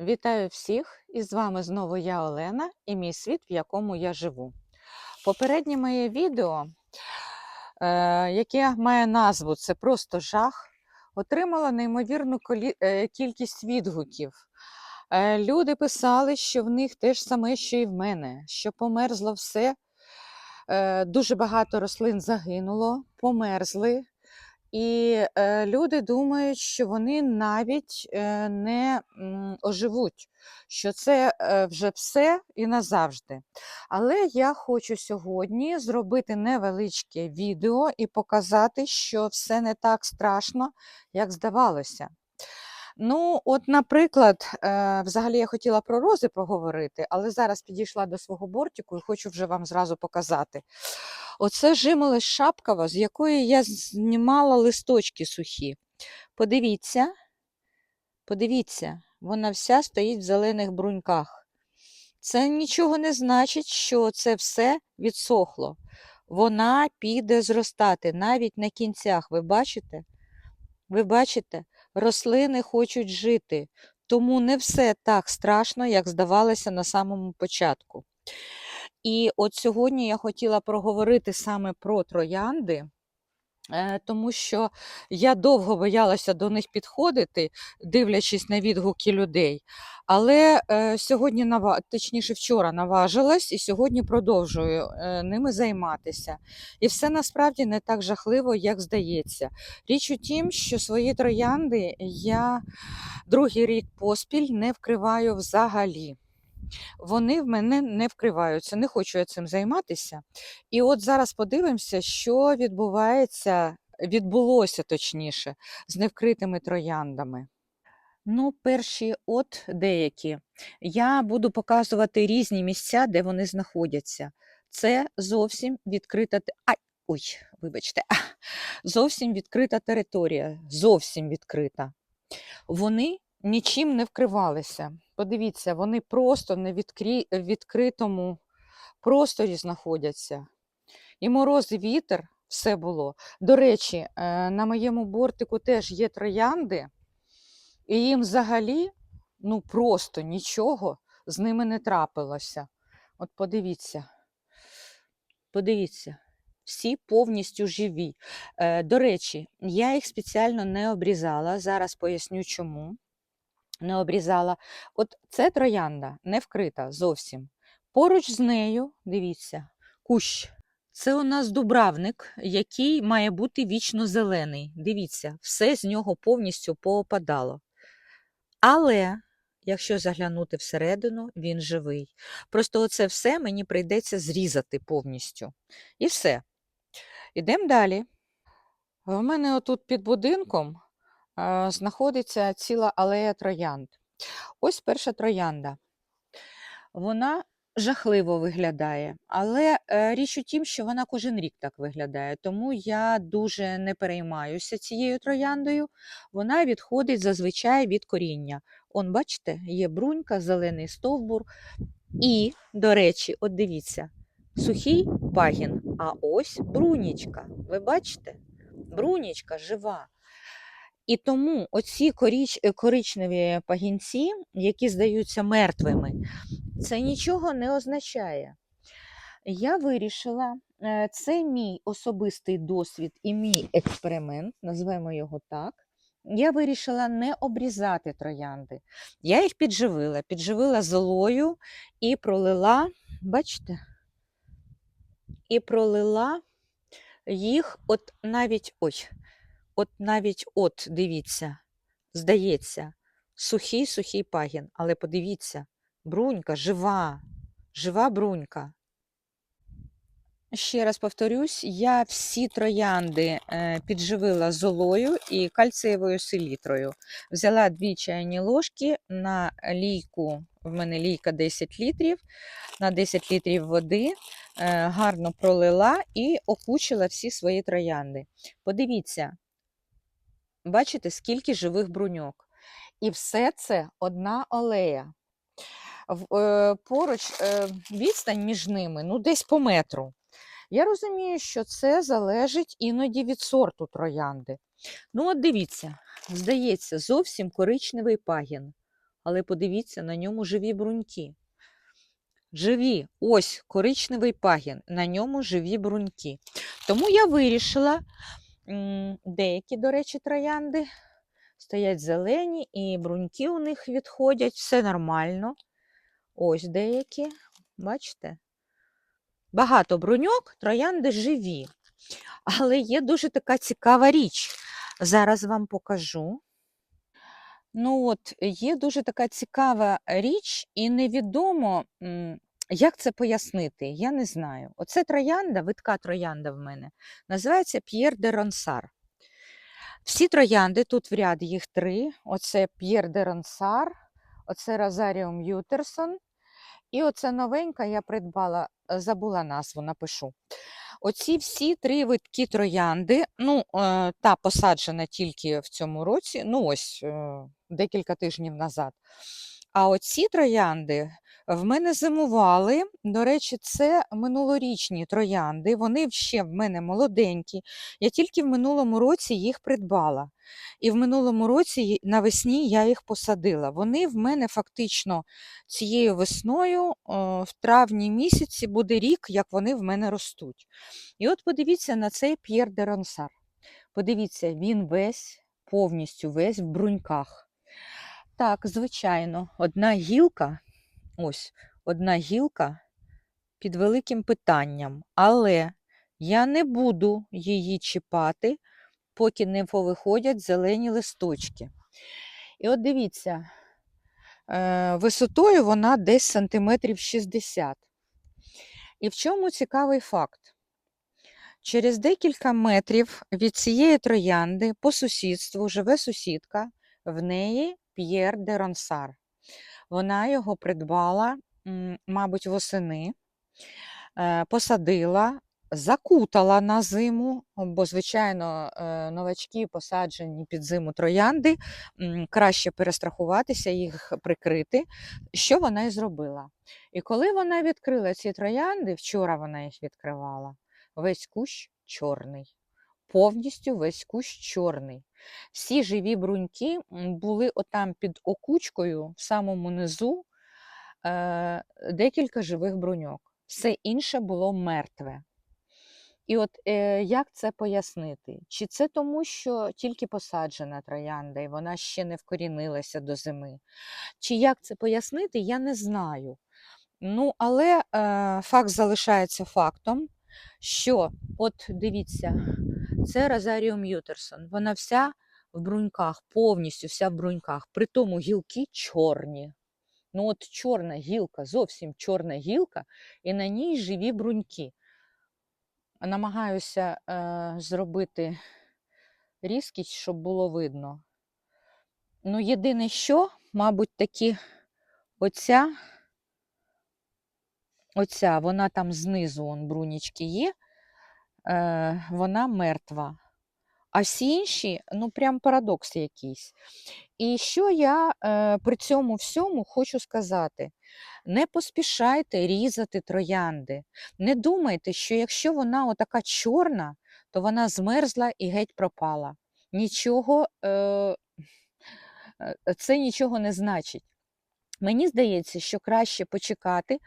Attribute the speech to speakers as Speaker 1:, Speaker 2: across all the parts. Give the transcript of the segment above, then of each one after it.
Speaker 1: Вітаю всіх! І з вами знову я Олена і мій світ, в якому я живу. Попереднє моє відео, е, яке має назву Це просто жах, отримало неймовірну е, кількість відгуків. Е, Люди писали, що в них те ж саме, що і в мене, що померзло все. Дуже багато рослин загинуло, померзли. І е, люди думають, що вони навіть е, не м, оживуть, що це е, вже все і назавжди. Але я хочу сьогодні зробити невеличке відео і показати, що все не так страшно, як здавалося. Ну, от, наприклад, е, взагалі я хотіла про рози поговорити, але зараз підійшла до свого бортику і хочу вже вам зразу показати. Оце жимолость шапкова, з якої я знімала листочки сухі. Подивіться, подивіться, вона вся стоїть в зелених бруньках. Це нічого не значить, що це все відсохло. Вона піде зростати навіть на кінцях. Ви бачите? Ви бачите, рослини хочуть жити, тому не все так страшно, як здавалося на самому початку. І от сьогодні я хотіла проговорити саме про троянди, тому що я довго боялася до них підходити, дивлячись на відгуки людей. Але е, сьогодні, точніше, вчора наважилась і сьогодні продовжую е, ними займатися. І все насправді не так жахливо, як здається. Річ у тім, що свої троянди я другий рік поспіль не вкриваю взагалі. Вони в мене не вкриваються, не хочу я цим займатися. І от зараз подивимося, що відбувається, відбулося точніше, з невкритими трояндами. Ну, перші от деякі. Я буду показувати різні місця, де вони знаходяться. Це зовсім відкрита. Ай, ой, вибачте, зовсім відкрита територія, зовсім відкрита. Вони нічим не вкривалися. Подивіться, вони просто на відкрі... відкритому просторі знаходяться. І мороз, і вітер, все було. До речі, е, на моєму бортику теж є троянди, і їм взагалі ну просто нічого з ними не трапилося. От подивіться, подивіться, всі повністю живі. Е, До речі, я їх спеціально не обрізала. Зараз поясню чому. Не обрізала. От це троянда не вкрита зовсім. Поруч з нею, дивіться, кущ. Це у нас дубравник, який має бути вічно зелений. Дивіться, все з нього повністю поопадало. Але, якщо заглянути всередину, він живий. Просто оце все мені прийдеться зрізати повністю. І все. Ідемо далі. В мене отут під будинком знаходиться ціла алея троянд. Ось перша троянда. Вона жахливо виглядає, але е, річ у тім, що вона кожен рік так виглядає, тому я дуже не переймаюся цією трояндою. Вона відходить зазвичай від коріння. Он, бачите, є брунька, зелений стовбур. І, до речі, от дивіться, сухий пагін, а ось брунічка. Ви бачите? Брунічка жива. І тому оці коріч, е, коричневі пагінці, які здаються мертвими, це нічого не означає. Я вирішила, е, це мій особистий досвід і мій експеримент, назвемо його так. Я вирішила не обрізати троянди. Я їх підживила, підживила золою і пролила, бачите, і пролила їх, от навіть ой, от навіть от, дивіться, здається, сухий сухий пагін, але подивіться, брунька жива, жива брунька. Ще раз повторюсь, я всі троянди е, підживила золою і кальцієвою селітрою. Взяла дві чайні ложки на лійку, в мене лійка 10 літрів, на 10 літрів води, е, гарно пролила і окучила всі свої троянди. Подивіться, бачите, скільки живих бруньок. І все це одна алея. В- е, Поруч е, відстань між ними ну, десь по метру. Я розумію, що це залежить іноді від сорту троянди. Ну, от дивіться, здається, зовсім коричневий пагін. але подивіться, на ньому живі бруньки. Живі, ось коричневий пагін, на ньому живі бруньки. Тому я вирішила, деякі, до речі, троянди стоять зелені, і бруньки у них відходять, все нормально. Ось деякі, бачите? Багато бруньок, троянди живі. Але є дуже така цікава річ. Зараз вам покажу. Ну от, є дуже така цікава річ, і невідомо, як це пояснити. Я не знаю. Оце троянда, витка троянда в мене, називається П'єр де Ронсар. Всі троянди, тут в ряд їх три. Оце П'єр де Ронсар, оце Розаріум Ютерсон. І оце новенька я придбала, е, забула назву, напишу. Оці всі три виткі троянди, ну, е, та посаджена тільки в цьому році, ну ось е, декілька тижнів назад. А оці троянди в мене зимували. До речі, це минулорічні троянди. Вони ще в мене молоденькі. Я тільки в минулому році їх придбала. І в минулому році навесні я їх посадила. Вони в мене фактично цією весною, в травні місяці, буде рік, як вони в мене ростуть. І от подивіться на цей П'єр де Ронсар. Подивіться, він весь, повністю весь в бруньках. Так, звичайно, одна гілка, ось, одна гілка під великим питанням, але я не буду її чіпати, поки не повиходять зелені листочки. І от дивіться, е, висотою вона десь сантиметрів 60. І в чому цікавий факт? Через декілька метрів від цієї троянди по сусідству живе сусідка, в неї П'єр де Ронсар. Вона його придбала, мабуть, восени, е, посадила, закутала на зиму, бо, звичайно, е, новачки посаджені під зиму троянди, краще перестрахуватися, їх прикрити. Що вона і зробила? І коли вона відкрила ці троянди, вчора вона їх відкривала, весь кущ чорний. Повністю весь кущ чорний. Всі живі бруньки були отам під окучкою, в самому низу, е, декілька живих бруньок. Все інше було мертве. І от е, як це пояснити? Чи це тому, що тільки посаджена троянда, і вона ще не вкорінилася до зими? Чи як це пояснити, я не знаю. Ну, але е, факт залишається фактом, що, от дивіться, це Розаріум Ютерсон. Вона вся в бруньках, повністю вся в бруньках. При тому гілки чорні. Ну, от чорна гілка, зовсім чорна гілка, і на ній живі бруньки. Намагаюся е, зробити різкість, щоб було видно. Ну, єдине що, мабуть, таки оця, оця, вона там знизу, он, брунічки є, е, вона мертва. А всі інші, ну прям парадокс якийсь. І що я е, при цьому всьому хочу сказати: не поспішайте різати троянди. Не думайте, що якщо вона отака чорна, то вона змерзла і геть пропала. Нічого, е, е, це нічого не значить. Мені здається, що краще почекати,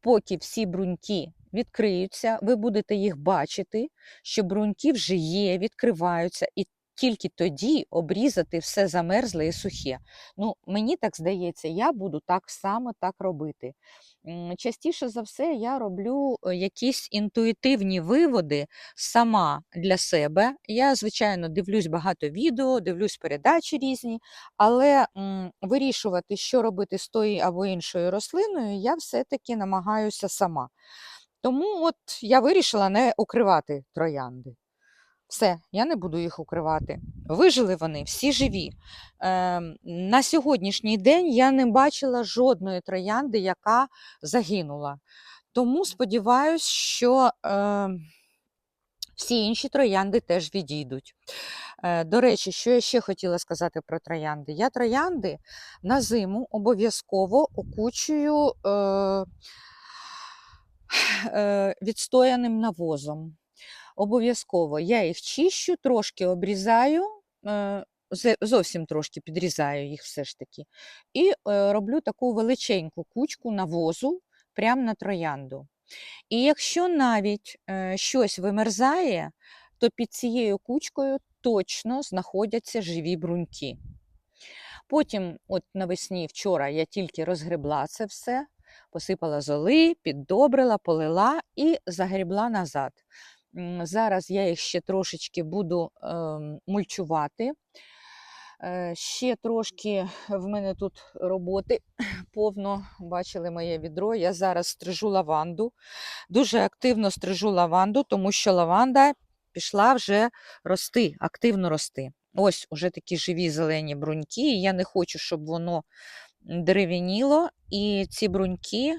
Speaker 1: поки всі бруньки відкриються, ви будете їх бачити, що бруньки вже є, відкриваються, і тільки тоді обрізати все замерзле і сухе. Ну, мені так здається, я буду так само так робити. Частіше за все, я роблю е, якісь інтуїтивні виводи сама для себе. Я, звичайно, дивлюсь багато відео, дивлюсь передачі різні, але м, вирішувати, що робити з тою або іншою рослиною, я все-таки намагаюся сама. Тому от я вирішила не укривати троянди. Все, я не буду їх укривати. Вижили вони, всі живі. Ем, на сьогоднішній день я не бачила жодної троянди, яка загинула. Тому сподіваюся, що ем, всі інші троянди теж відійдуть. Е, До речі, що я ще хотіла сказати про троянди? Я троянди на зиму обов'язково окучую е, е, відстояним навозом. Обов'язково я їх чищу, трошки обрізаю, е, зовсім трошки підрізаю їх все ж таки. І е, роблю таку величеньку кучку навозу прямо на троянду. І якщо навіть е, щось вимерзає, то під цією кучкою точно знаходяться живі бруньки. Потім, от навесні вчора, я тільки розгребла це все, посипала золи, піддобрила, полила і загрібла назад. Зараз я їх ще трошечки буду ем, мульчувати. Е, Ще трошки в мене тут роботи повно. Бачили моє відро. Я зараз стрижу лаванду. Дуже активно стрижу лаванду, тому що лаванда пішла вже рости, активно рости. Ось уже такі живі зелені бруньки. Я не хочу, щоб воно дерев'яніло. І ці бруньки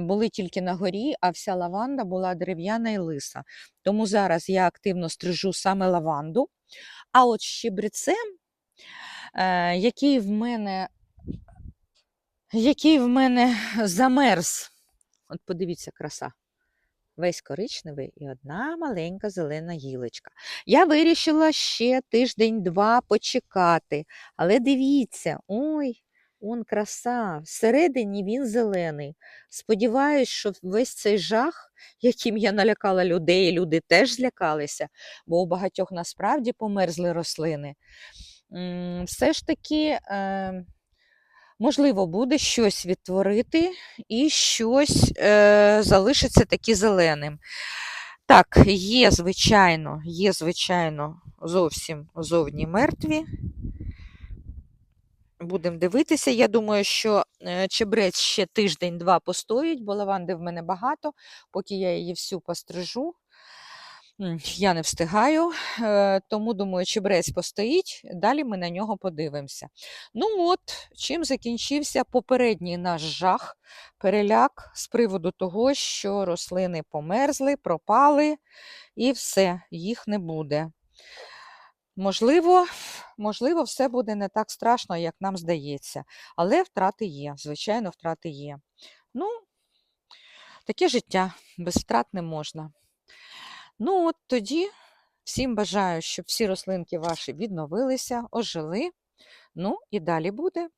Speaker 1: були тільки на горі, а вся лаванда була дерев'яна і лиса. Тому зараз я активно стрижу саме лаванду. А от щебрецем, е, який в мене, який в мене замерз. От подивіться, краса. Весь коричневий і одна маленька зелена гілочка. Я вирішила ще тиждень-два почекати. Але дивіться, ой, он краса. Всередині він зелений. Сподіваюсь, що весь цей жах, яким я налякала людей, люди теж злякалися, бо у багатьох насправді померзли рослини. Все ж таки, е, можливо, буде щось відтворити і щось е, залишиться таки зеленим. Так, є, звичайно, є, звичайно, зовсім зовні мертві. Будемо дивитися. Я думаю, що е, чебрець ще тиждень-два постоїть, бо лаванди в мене багато, поки я її всю пострижу. Я не встигаю, е, тому думаю, чебрець постоїть, далі ми на нього подивимося. Ну от, чим закінчився попередній наш жах, переляк з приводу того, що рослини померзли, пропали, і все, їх не буде. Можливо, можливо, все буде не так страшно, як нам здається, але втрати є, звичайно, втрати є. Ну, таке життя, без втрат не можна. Ну, от тоді всім бажаю, щоб всі рослинки ваші відновилися, ожили. Ну і далі буде.